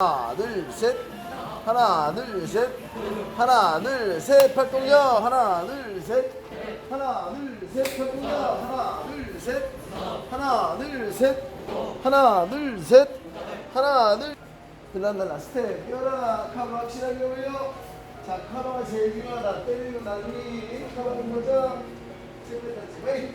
하나 둘셋. 하나 둘셋. 하나 둘셋. 팔동력 하나 둘셋. 하나 둘셋. 팔동력 하나 둘셋. 하나 둘셋. 하나 둘셋. 하나 둘. 들란달라 스텝. 뛰어라. 카바 확실하게 올려. 자 카바가 제일 중요하다. 때리는 나중에 카바 좀 보자 스텝 웨이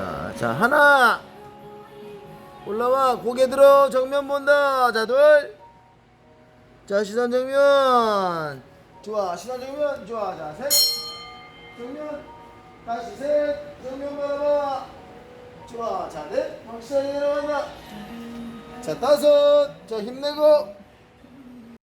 자, 자 하나. 올라와. 고개 들어. 정면 본다. 자 둘 자 시선 정면. 좋아. 시선 정면. 좋아. 자 셋. 정면. 다시 셋. 정면 바라봐. 좋아. 자 넷. 확실하게 내려간다. 자 다섯. 자 힘내고